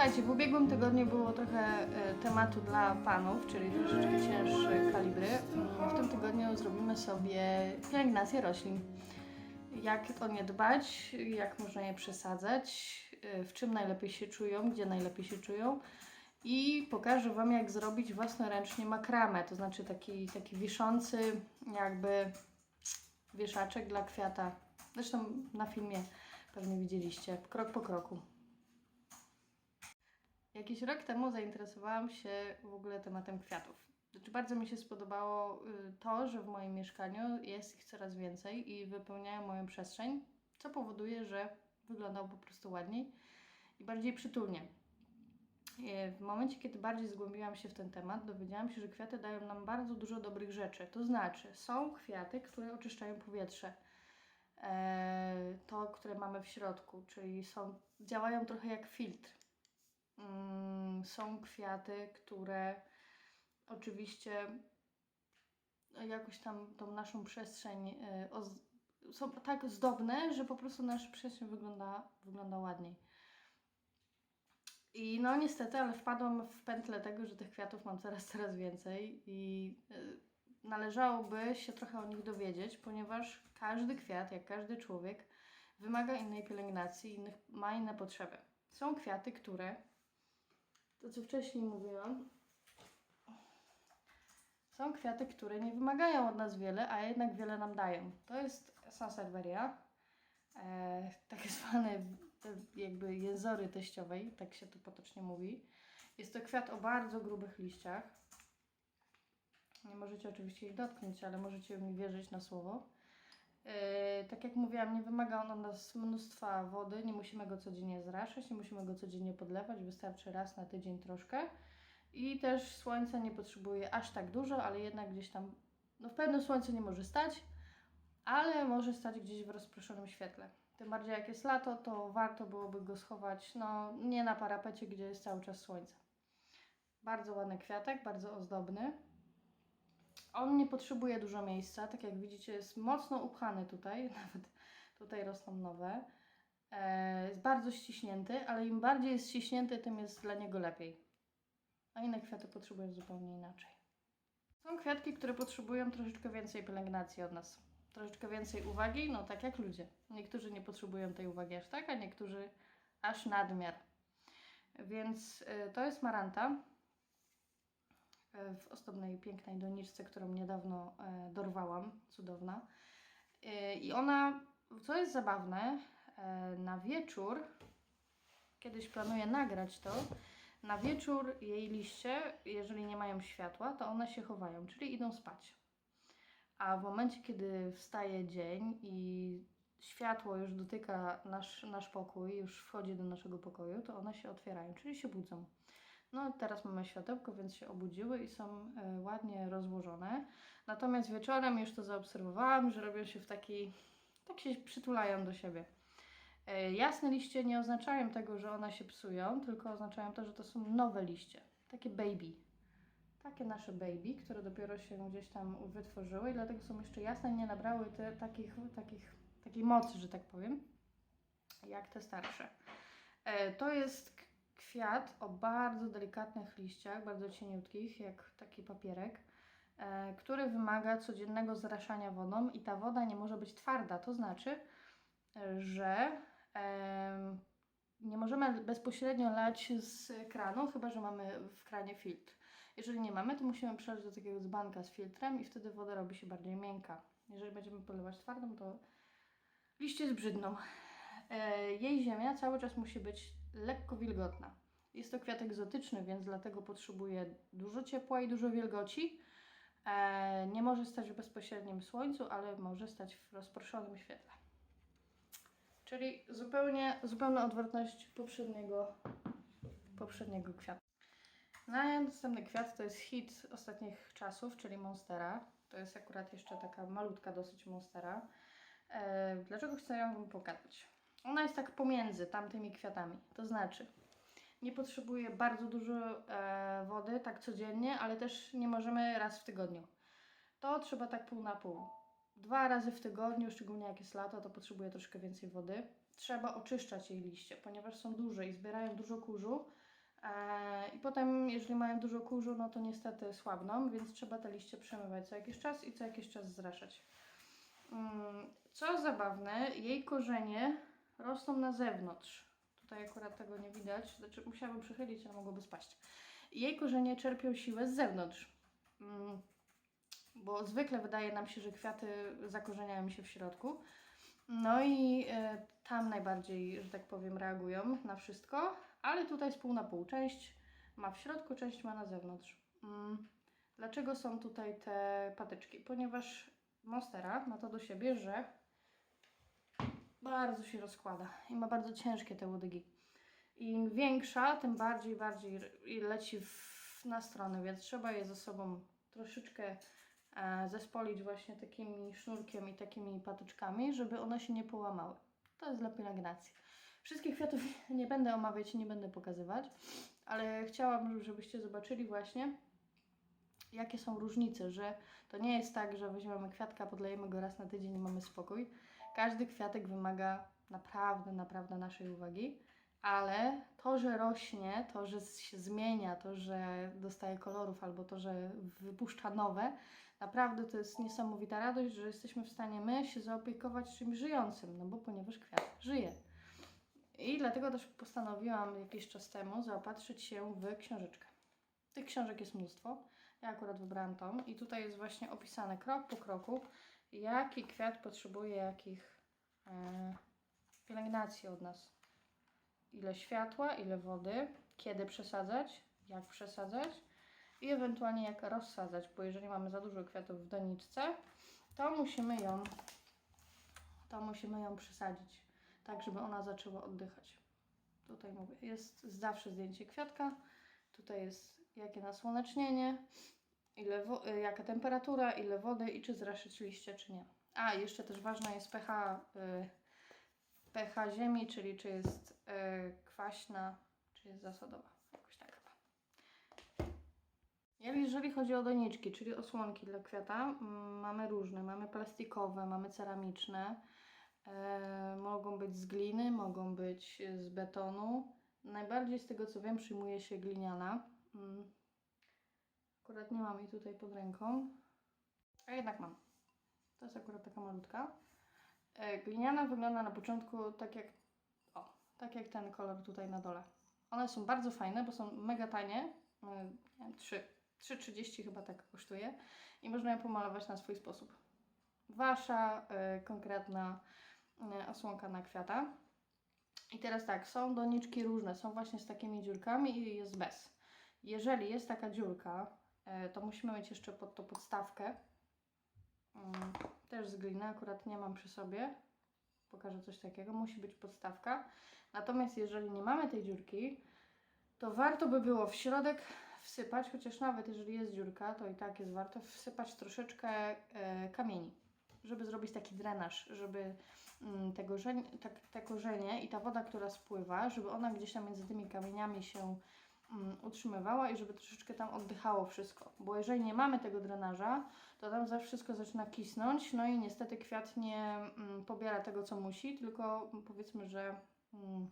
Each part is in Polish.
Słuchajcie, w ubiegłym tygodniu było trochę e, tematu dla panów, czyli troszeczkę cięższe kalibry. W tym tygodniu zrobimy sobie pielęgnację roślin. Jak o nie dbać, jak można je przesadzać, e, w czym najlepiej się czują, gdzie najlepiej się czują. I pokażę Wam, jak zrobić własnoręcznie makramę, to znaczy taki, taki wiszący jakby wieszaczek dla kwiata. Zresztą na filmie pewnie widzieliście, krok po kroku. Jakiś rok temu zainteresowałam się w ogóle tematem kwiatów. Znaczy bardzo mi się spodobało y, to, że w moim mieszkaniu jest ich coraz więcej i wypełniają moją przestrzeń, co powoduje, że wyglądał po prostu ładniej i bardziej przytulnie. Y, W momencie, kiedy bardziej zgłębiłam się w ten temat, dowiedziałam się, że kwiaty dają nam bardzo dużo dobrych rzeczy. To znaczy, są kwiaty, które oczyszczają powietrze. E, To, które mamy w środku, czyli są, działają trochę jak filtr. Mm, Są kwiaty, które oczywiście jakoś tam tą naszą przestrzeń y, są tak zdobne, że po prostu nasza przestrzeń wygląda, wygląda ładniej. I no niestety, ale wpadłam w pętlę tego, że tych kwiatów mam coraz, coraz więcej i y, należałoby się trochę o nich dowiedzieć, ponieważ każdy kwiat, jak każdy człowiek, wymaga innej pielęgnacji, innych, ma inne potrzeby. Są kwiaty, które, to co wcześniej mówiłam, są kwiaty, które nie wymagają od nas wiele, a jednak wiele nam dają. To jest Sansevieria, e, tak zwane te jakby jęzory teściowej, tak się to potocznie mówi. Jest to kwiat o bardzo grubych liściach. Nie możecie oczywiście ich dotknąć, ale możecie mi wierzyć na słowo. E, tak jak mówiłam, nie wymaga on od nas mnóstwa wody, nie musimy go codziennie zraszać, nie musimy go codziennie podlewać, wystarczy raz na tydzień troszkę. I też słońca nie potrzebuje aż tak dużo, ale jednak gdzieś tam, no w pełnym słońcu nie może stać, ale może stać gdzieś w rozproszonym świetle. Tym bardziej jak jest lato, to warto byłoby go schować, no nie na parapecie, gdzie jest cały czas słońce. Bardzo ładny kwiatek, bardzo ozdobny. On nie potrzebuje dużo miejsca, tak jak widzicie jest mocno upchany tutaj, nawet tutaj rosną nowe. E, jest bardzo ściśnięty, ale im bardziej jest ściśnięty, tym jest dla niego lepiej a inne kwiaty potrzebują zupełnie inaczej. Są kwiatki, które potrzebują troszeczkę więcej pielęgnacji od nas. Troszeczkę więcej uwagi, no tak jak ludzie. Niektórzy nie potrzebują tej uwagi aż tak, a niektórzy aż nadmiar. Więc y, to jest maranta w ozdobnej, pięknej doniczce, którą niedawno y, dorwałam. Cudowna. Y, I ona, co jest zabawne, na wieczór, kiedyś planuję nagrać to, na wieczór jej liście, jeżeli nie mają światła, to one się chowają, czyli idą spać. A w momencie, kiedy wstaje dzień i światło już dotyka nasz, nasz pokój, już wchodzi do naszego pokoju, to one się otwierają, czyli się budzą. No teraz mamy światełko, więc się obudziły i są e, ładnie rozłożone. Natomiast wieczorem już to zaobserwowałam, że robią się w taki, tak się przytulają do siebie. E, Jasne liście nie oznaczają tego, że one się psują, tylko oznaczają to, że to są nowe liście. Takie baby. Takie nasze baby, które dopiero się gdzieś tam wytworzyły i dlatego są jeszcze jasne nie nabrały te, takich, takich, takiej mocy, że tak powiem, jak te starsze. E, To jest kwiat o bardzo delikatnych liściach, bardzo cieniutkich, jak taki papierek, e, który wymaga codziennego zraszania wodą i ta woda nie może być twarda. To znaczy, że em, nie możemy bezpośrednio lać z kranu, chyba że mamy w kranie filtr. Jeżeli nie mamy, to musimy przelać do takiego dzbanka z filtrem i wtedy woda robi się bardziej miękka. Jeżeli będziemy polewać twardą, to liście zbrzydną. E, jej ziemia cały czas musi być lekko wilgotna. Jest to kwiat egzotyczny, więc dlatego potrzebuje dużo ciepła i dużo wilgoci. E, nie może stać w bezpośrednim słońcu, ale może stać w rozproszonym świetle. Czyli zupełnie, zupełna odwrotność poprzedniego, poprzedniego kwiatu. Następny kwiat to jest hit ostatnich czasów, czyli Monstera. To jest akurat jeszcze taka malutka dosyć Monstera. E, dlaczego chcę ją Wam pokazać? Ona jest tak pomiędzy tamtymi kwiatami. To znaczy, nie potrzebuje bardzo dużo e, wody, tak codziennie, ale też nie możemy raz w tygodniu. To trzeba tak pół na pół. Dwa razy w tygodniu, szczególnie jak jest lato, to potrzebuje troszkę więcej wody. Trzeba oczyszczać jej liście, ponieważ są duże i zbierają dużo kurzu E, I potem, jeżeli mają dużo kurzu, no to niestety słabną, więc trzeba te liście przemywać co jakiś czas i co jakiś czas zraszać. Mm, Co zabawne, jej korzenie rosną na zewnątrz. Tutaj akurat tego nie widać, znaczy musiałabym przychylić, ale mogłoby spaść. Jej korzenie czerpią siłę z zewnątrz. Mm, Bo zwykle wydaje nam się, że kwiaty zakorzeniają się w środku. No i e, tam najbardziej, że tak powiem, reagują na wszystko, ale tutaj jest pół na pół. Część ma w środku, część ma na zewnątrz. Mm. Dlaczego są tutaj te patyczki? Ponieważ monstera ma to do siebie, że bardzo się rozkłada i ma bardzo ciężkie te łodygi. Im większa, tym bardziej, bardziej leci w, na stronę, więc trzeba je ze sobą troszeczkę e, zespolić właśnie takimi sznurkiem i takimi patyczkami, żeby one się nie połamały. To jest dla pielęgnacji. Wszystkich kwiatów nie będę omawiać nie będę pokazywać, ale chciałabym, żebyście zobaczyli właśnie, jakie są różnice, że to nie jest tak, że weźmiemy kwiatka, podlejemy go raz na tydzień i mamy spokój. Każdy kwiatek wymaga naprawdę, naprawdę naszej uwagi, ale to, że rośnie, to, że się zmienia, to, że dostaje kolorów albo to, że wypuszcza nowe, naprawdę to jest niesamowita radość, że jesteśmy w stanie my się zaopiekować czymś żyjącym, no bo ponieważ kwiat żyje. I dlatego też postanowiłam jakiś czas temu zaopatrzyć się w książeczkę. Tych książek jest mnóstwo. Ja akurat wybrałam tą i tutaj jest właśnie opisane krok po kroku, jaki kwiat potrzebuje jakich e, pielęgnacji od nas. Ile światła, ile wody, kiedy przesadzać, jak przesadzać i ewentualnie jak rozsadzać, bo jeżeli mamy za dużo kwiatów w doniczce, to musimy ją to musimy ją przesadzić, tak żeby ona zaczęła oddychać. Tutaj mówię, jest zawsze zdjęcie kwiatka, tutaj jest jakie nasłonecznienie, ile y, jaka temperatura, ile wody i czy zraszyć liście, czy nie. A, jeszcze też ważna jest pH, y, pH ziemi, czyli czy jest y, kwaśna, czy jest zasadowa. Jakoś tak chyba. Jeżeli chodzi o doniczki, czyli osłonki dla kwiata, mm, mamy różne. Mamy plastikowe, mamy ceramiczne, e, mogą być z gliny, mogą być z betonu. Najbardziej z tego co wiem przyjmuje się gliniana. Mm. Akurat nie mam jej tutaj pod ręką, a jednak mam. To jest akurat taka malutka. E, gliniana wygląda na początku tak jak, o, tak jak ten kolor tutaj na dole. One są bardzo fajne, bo są mega tanie. E, nie wiem, 3, 3,30 chyba tak kosztuje. I można je pomalować na swój sposób. Wasza e, konkretna e, osłonka na kwiata. I teraz tak, są doniczki różne, są właśnie z takimi dziurkami i jest bez. Jeżeli jest taka dziurka, e, to musimy mieć jeszcze pod to podstawkę. Mm, Też z gliny, akurat nie mam przy sobie. Pokażę coś takiego, musi być podstawka. Natomiast jeżeli nie mamy tej dziurki, to warto by było w środek wsypać, chociaż nawet jeżeli jest dziurka, to i tak jest warto wsypać troszeczkę e, kamieni, żeby zrobić taki drenaż, żeby mm, te, korzenie, tak, te korzenie i ta woda, która spływa, żeby ona gdzieś tam między tymi kamieniami się utrzymywała i żeby troszeczkę tam oddychało wszystko. Bo jeżeli nie mamy tego drenaża, to tam zawsze wszystko zaczyna kisnąć, no i niestety kwiat nie mm, pobiera tego, co musi, tylko mm, powiedzmy, że mm,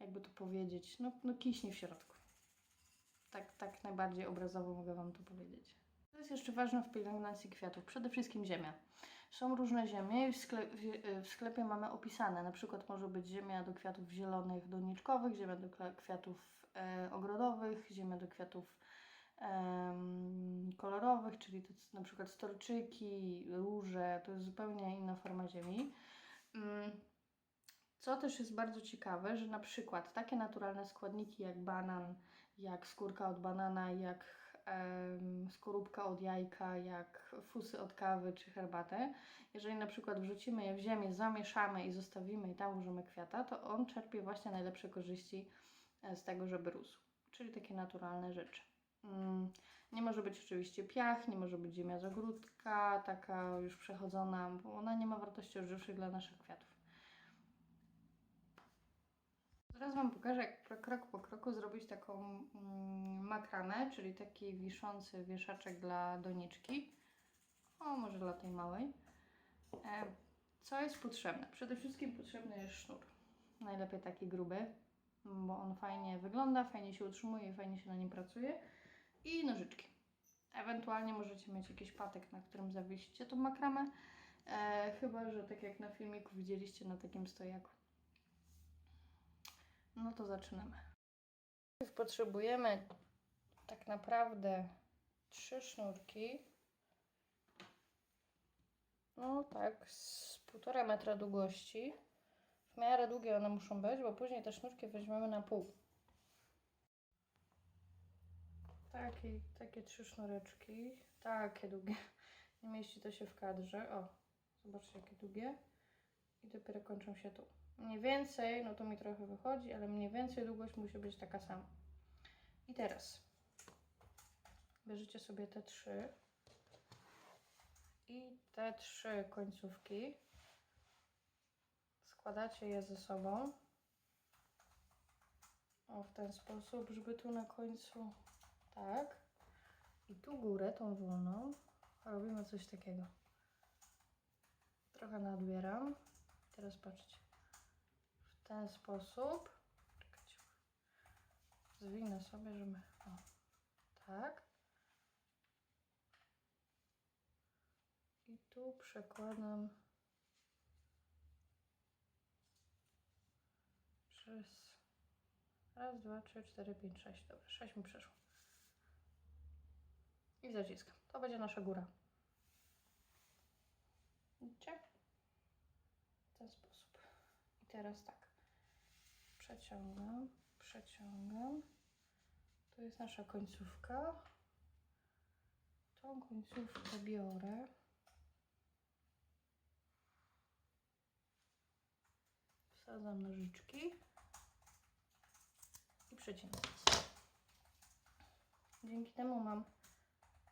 jakby to powiedzieć, no, no kiśnie w środku. Tak, tak najbardziej obrazowo mogę Wam to powiedzieć. To jest jeszcze ważne w pielęgnacji kwiatów. Przede wszystkim ziemia. Są różne ziemie i w, sklep, w sklepie mamy opisane. Na przykład może być ziemia do kwiatów zielonych, doniczkowych, ziemia do kwiatów e, ogrodowych, ziemia do kwiatów kolorowych, czyli to na przykład storczyki, róże. To jest zupełnie inna forma ziemi. Mm, Co też jest bardzo ciekawe, że na przykład takie naturalne składniki jak banan, jak skórka od banana, jak skorupka od jajka, jak fusy od kawy czy herbatę, jeżeli na przykład wrzucimy je w ziemię, zamieszamy i zostawimy i tam włożymy kwiata, to on czerpie właśnie najlepsze korzyści e, z tego, żeby rósł. Czyli takie naturalne rzeczy. Mm, Nie może być oczywiście piach, nie może być ziemia z ogródka, taka już przechodzona, bo ona nie ma wartości odżywczych dla naszych kwiatów. Zaraz Wam pokażę, jak krok po kroku zrobić taką mm, makramę, czyli taki wiszący wieszaczek dla doniczki. O, może dla tej małej. E, co jest potrzebne? Przede wszystkim potrzebny jest sznur. Najlepiej taki gruby. Bo on fajnie wygląda, fajnie się utrzymuje fajnie się na nim pracuje. I nożyczki. Ewentualnie możecie mieć jakiś patek, na którym zawiesicie tą makramę. E, chyba, że tak jak na filmiku widzieliście na takim stojaku. No to zaczynamy. Potrzebujemy tak naprawdę trzy sznurki. No tak, z półtora metra długości. W miarę długie one muszą być, bo później te sznurki weźmiemy na pół. Takie, takie trzy sznureczki. Takie długie. Nie mieści to się w kadrze. O, zobaczcie jakie długie. I dopiero kończą się tu. Mniej więcej, no to mi trochę wychodzi, ale mniej więcej długość musi być taka sama. I teraz bierzecie sobie te trzy i te trzy końcówki składacie je ze sobą. O w ten sposób, żeby tu na końcu tak. I tu górę, tą wolną robimy coś takiego. Trochę nadbieram. Teraz patrzcie. W ten sposób. Zwinę sobie, żeby o, tak. I tu przekładam przez raz, dwa, trzy, cztery, pięć, sześć. Dobra, sześć mi przeszło. I zaciskam. To będzie nasza góra. Widzicie? W ten sposób. I teraz tak. Przeciągam, przeciągam. To jest nasza końcówka. Tą końcówkę biorę. Wsadzam nożyczki Dzięki temu mam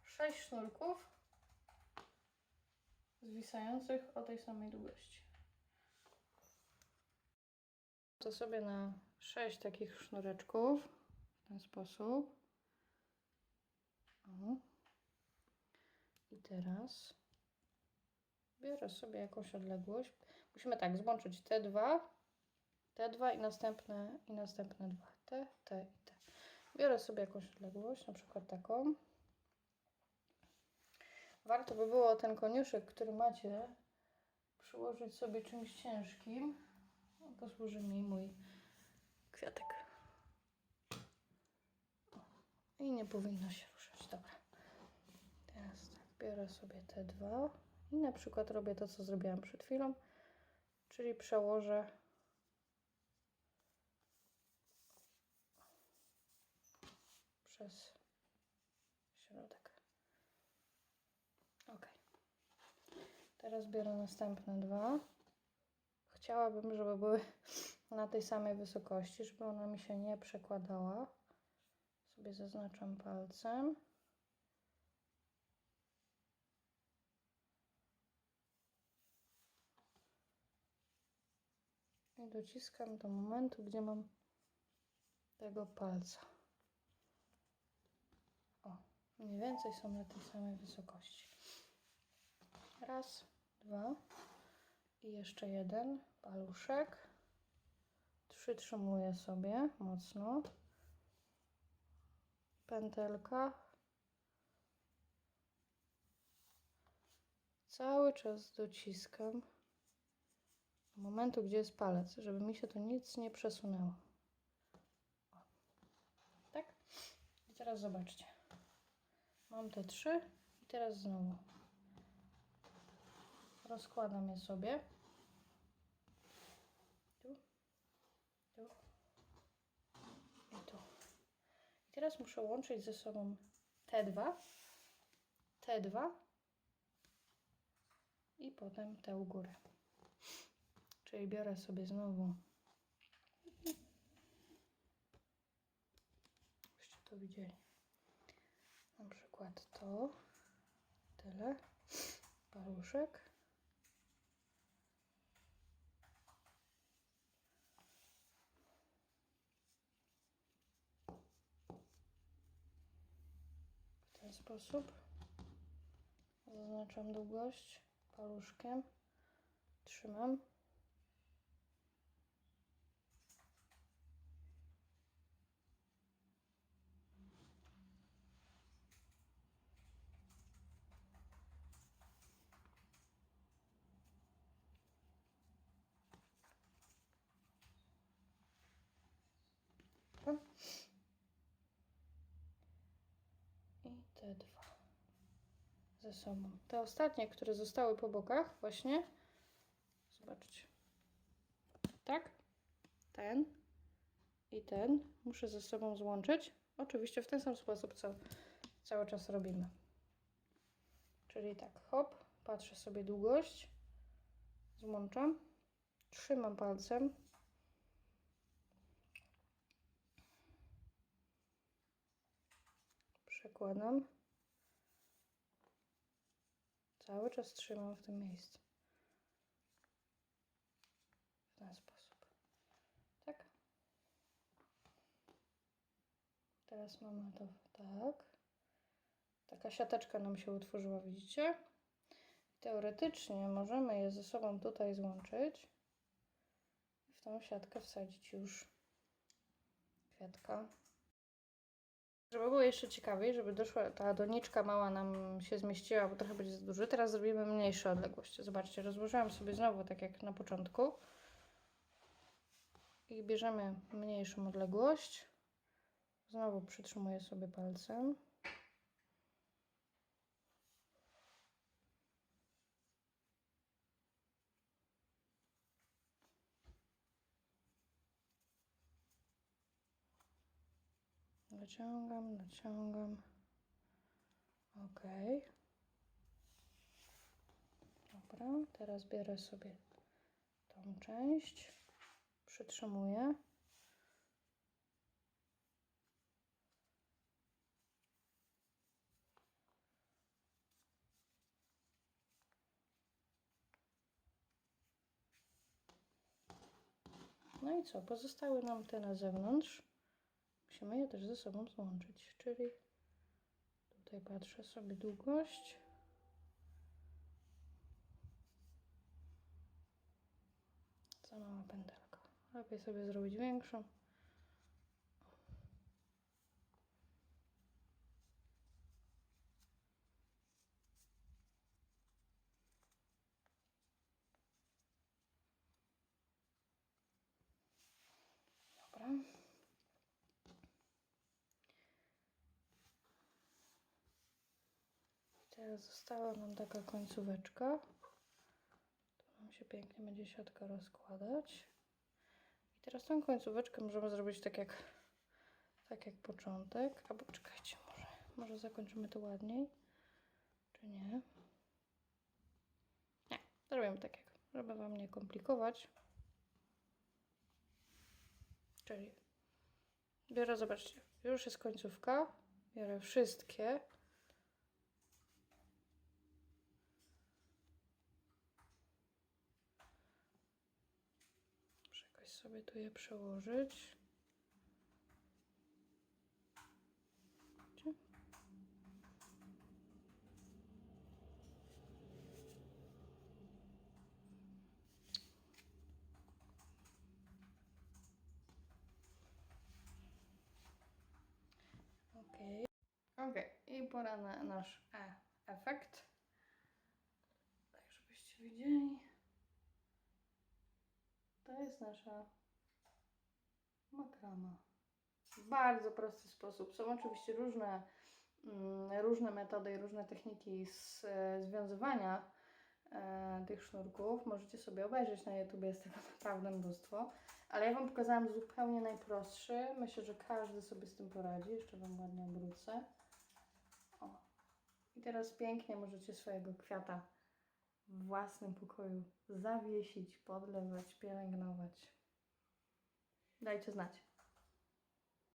6 sznurków zwisających o tej samej długości. To sobie na 6 takich sznureczków w ten sposób. O. I teraz biorę sobie jakąś odległość. Musimy tak złączyć te dwa, te dwa i następne i następne dwa. Te, te i te. Biorę sobie jakąś odległość, na przykład taką. Warto by było ten koniuszek, który macie, przyłożyć sobie czymś ciężkim. Posłuży mi mój kwiatek. I nie powinno się ruszać. Dobra. Teraz tak, biorę sobie te dwa i na przykład robię to, co zrobiłam przed chwilą, czyli przełożę przez środek. Ok. Teraz biorę następne dwa. Chciałabym, żeby były na tej samej wysokości, żeby ona mi się nie przekładała. Sobie zaznaczam palcem. I dociskam do momentu, gdzie mam tego palca. Mniej więcej są na tej samej wysokości. Raz, dwa i jeszcze jeden paluszek. Przytrzymuję sobie mocno. Pętelka. Cały czas dociskam do momentu, gdzie jest palec, żeby mi się to nic nie przesunęło. Tak? I teraz zobaczcie. Mam te trzy i teraz znowu rozkładam je sobie. Tu, tu i tu. I teraz muszę łączyć ze sobą te dwa, te dwa i potem te u góry. Czyli biorę sobie znowu. Byście to widzieli. Na przykład to. Tyle. Paluszek. W ten sposób. Zaznaczam długość paluszkiem. Trzymam. Trochę. I te dwa ze sobą. Te ostatnie, które zostały po bokach, właśnie. Zobaczcie. Tak? Ten i ten muszę ze sobą złączyć. Oczywiście w ten sam sposób, co cały czas robimy. Czyli tak, hop, patrzę sobie długość, złączam, trzymam palcem. Przekładam. Cały czas trzymam w tym miejscu. W ten sposób. Tak. Teraz mamy to tak. Taka siateczka nam się utworzyła, widzicie? Teoretycznie możemy je ze sobą tutaj złączyć i w tą siatkę wsadzić już kwiatka. Żeby było jeszcze ciekawiej, żeby doszła ta doniczka mała nam się zmieściła, bo trochę będzie za duży, teraz zrobimy mniejsze odległości. Zobaczcie, rozłożyłam sobie znowu tak jak na początku i bierzemy mniejszą odległość. Znowu przytrzymuję sobie palcem. Naciągam, naciągam. Ok. Dobra, teraz bierę sobie tą część, przytrzymuję. No i co? Pozostały nam te na zewnątrz. Musimy je też ze sobą złączyć, czyli tutaj patrzę sobie długość. Za mała pętelka. Lepiej sobie zrobić większą. Dobra. Teraz została nam taka końcóweczka. Tu nam się pięknie będzie siatka rozkładać. I teraz tą końcóweczkę możemy zrobić tak jak, tak jak początek. Albo czekajcie, może, może zakończymy to ładniej. Czy nie? Nie, zrobimy tak jak, żeby Wam nie komplikować. Czyli biorę, zobaczcie, już jest końcówka. Biorę wszystkie. Muszę jakoś sobie tu je przełożyć. Okej. Okej, i pora na nasz e efekt. Tak, żebyście widzieli. Jest nasza makrama. W bardzo prosty sposób. Są oczywiście różne, mm, różne metody i różne techniki z, e, związywania e, tych sznurków. Możecie sobie obejrzeć na YouTube, jest tego naprawdę mnóstwo. Ale ja Wam pokazałam zupełnie najprostszy. Myślę, że każdy sobie z tym poradzi. Jeszcze Wam ładnie obrócę. O. I teraz pięknie możecie swojego kwiata w własnym pokoju zawiesić, podlewać, pielęgnować. Dajcie znać.